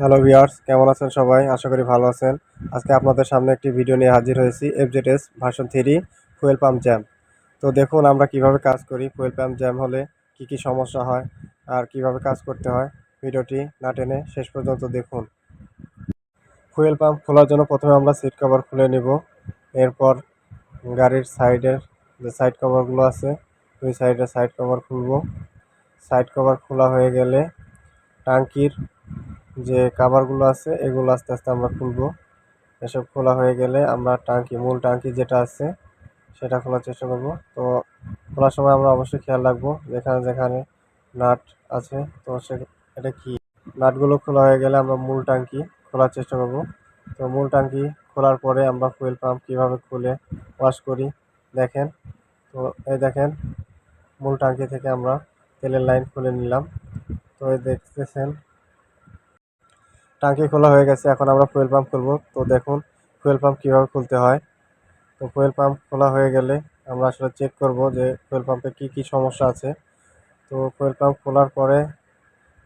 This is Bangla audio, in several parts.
হ্যালো ভিউয়ার্স কেমন আছেন সবাই? আশা করি ভালো আছেন। আজকে আপনাদের সামনে একটি ভিডিও নিয়ে হাজির হয়েছি FZS version three fuel pump jam তো দেখুন, আমরা কীভাবে কাজ করি ফুয়েল পাম্প জ্যাম হলে কি কি সমস্যা হয় আর কীভাবে কাজ করতে হয়, ভিডিওটি না টেনে শেষ পর্যন্ত দেখুন। ফুয়েল পাম্প খোলার জন্য প্রথমে আমরা সিট কভার খুলে নেব। এরপর গাড়ির সাইডের যে সাইড কভারগুলো আছে, ওই সাইডে সাইড কভার খুলব। সাইড কভার খোলা হয়ে গেলে টাঙ্কির যে কাভারগুলো আছে, এগুলো আস্তে আস্তে আমরা খুলবো। এসব খোলা হয়ে গেলে আমরা টাঙ্কি, মূল টাঙ্কি যেটা আছে, সেটা খোলার চেষ্টা করব। তো খোলার সময় আমরা অবশ্যই খেয়াল রাখব যেখানে যেখানে নাট আছে। তো সে এটা কি? নাটগুলো খোলা হয়ে গেলে আমরা মূল টাঙ্কি খোলার চেষ্টা করব। তো মূল টাঙ্কি খোলার পরে আমরা ফুয়েল পাম্প কীভাবে খুলে ওয়াশ করি, দেখেন। তো এই দেখেন, মূল টাঙ্কি থেকে আমরা তেলের লাইন খুলে নিলাম। তো এই দেখতেছেন টাঙ্কি খোলা হয়ে গেছে এখন আমরা ফুয়েল পাম্প খুলবো। তো দেখুন ফুয়েল পাম্প কীভাবে খুলতে হয়। তো ফুয়েল পাম্প খোলা হয়ে গেলে আমরা আসলে চেক করব যে ফুয়েল পাম্পে কী কী সমস্যা আছে। তো ফুয়েল পাম্প খোলার পরে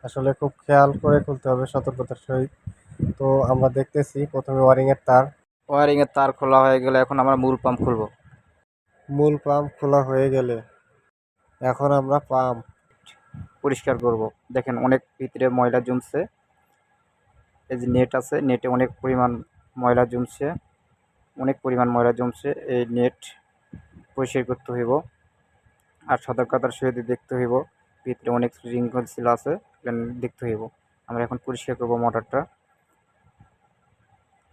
আসলে খুব খেয়াল করে খুলতে হবে সতর্কতার সহিত। তো আমরা দেখতেছি প্রথমে ওয়ারিংয়ের তার। ওয়ারিংয়ের তার খোলা হয়ে গেলে এখন আমরা মূল পাম্প খুলব। মূল পাম্প খোলা হয়ে গেলে এখন আমরা পাম্প পরিষ্কার করব। দেখেন অনেক ভিতরে ময়লা জমছে। এই যে নেট আছে নেটে অনেক পরিমাণ ময়লা জমছে, অনেক পরিমাণ ময়লা জমছে, এই নেট পরিষ্কার করতে হইব। আর সতর্কতার সহিত দেখতে হইব, ভিতরে অনেক রিঙ্কল ছিল আছে দেখতে হইব। আমরা এখন পরিষ্কার করব মোটরটা।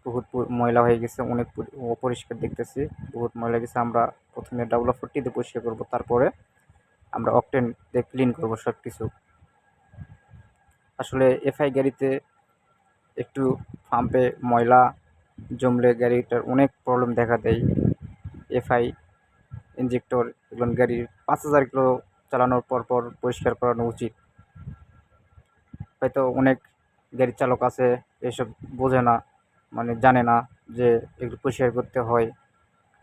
বহুত ময়লা হয়ে গেছে, অনেক পরি- অপরিষ্কার দেখতেছি, বহুত ময়লা গেছে। আমরা প্রথমে ডাবল ফোরটি দিয়ে পরিষ্কার করব, তারপরে আমরা অকটেন দিয়ে ক্লিন করব সব কিছু আসলে এফআই গাড়িতে একটু পাম্পে ময়লা জমলে গাড়িটার অনেক প্রবলেম দেখা দেয়। এফআই ইঞ্জেক্টর এগুলো গাড়ির পাঁচ হাজার কিলো চালানোর পর পর পরিষ্কার করানো উচিত। হয়তো অনেক গাড়ির চালক আছে, এসব বোঝে না মানে জানে না যে এগুলো পরিষ্কার করতে হয়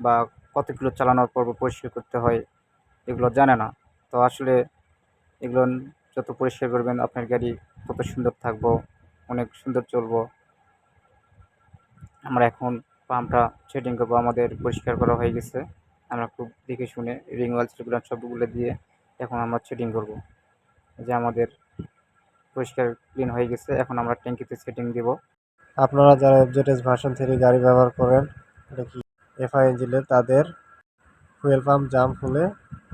বা কত কিলো চালানোর পর পরিষ্কার করতে হয়, এগুলো জানে না। তো আসলে এগুলো যত পরিষ্কার করবেন, আপনার গাড়ি তত সুন্দর থাকব। অনেক সুন্দর চলবো। আমরা এখন পাম্পটা সেটিং করব আমাদের পরিষ্কার করা হয়ে গেছে। আমরা খুব দেখে শুনে রিং ওয়াল সেগুলো সবগুলো দিয়ে এখন আমরা সেটিং করব। যে আমাদের পরিষ্কার ক্লিন হয়ে গেছে এখন আমরা ট্যাঙ্কিতে সেটিং দিব। আপনারা যারা এফজেডএস ভার্সন থ্রি গাড়ি ব্যবহার করেন এটা কি এফআই ইঞ্জিনে তাদের ফুয়েল পাম্প জাম খুলে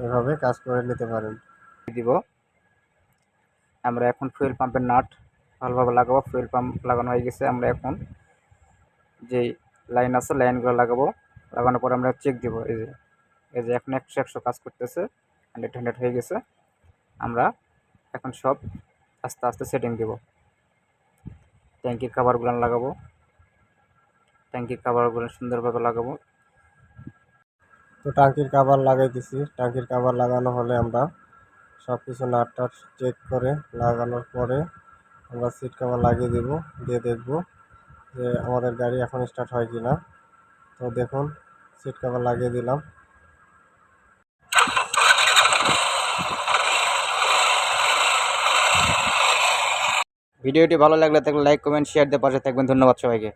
এভাবে কাজ করে নিতে পারেন। দিব। আমরা এখন ফুয়েল পাম্পের নাট ভালোভাবে লাগাবো ফুয়েল পাম্প লাগানো হয়ে গেছে আমরা এখন। যে লাইন আছে লাইনগুলো লাগাবো। লাগানোর পরে আমরা চেক দিব, এই যে এই যে এখন একশো একশো কাজ করতেছে হান্ড্রেড হান্ড্রেড হয়ে গেছে। আমরা এখন সব আস্তে আস্তে সেটিং দিব। ট্যাঙ্কির কাভারগুলো লাগাবো। ট্যাঙ্কির কাভারগুলো সুন্দরভাবে লাগাবো। তো টাঙ্কির কাভার লাগাইতেছি। টাঙ্কির কাভার লাগানো হলে আমরা সব কিছু নাট চেক করে লাগানোর পরে আমরা সিট কভার লাগিয়ে দেব, দিয়ে দেখব যে আমাদের গাড়ি এখন স্টার্ট হয় কি না তো দেখুন সিট কভার লাগিয়ে দিলাম। ভিডিওটি ভালো লাগলে তাহলে লাইক কমেন্ট শেয়ার দিয়ে পাশে থাকবেন। ধন্যবাদ সবাইকে।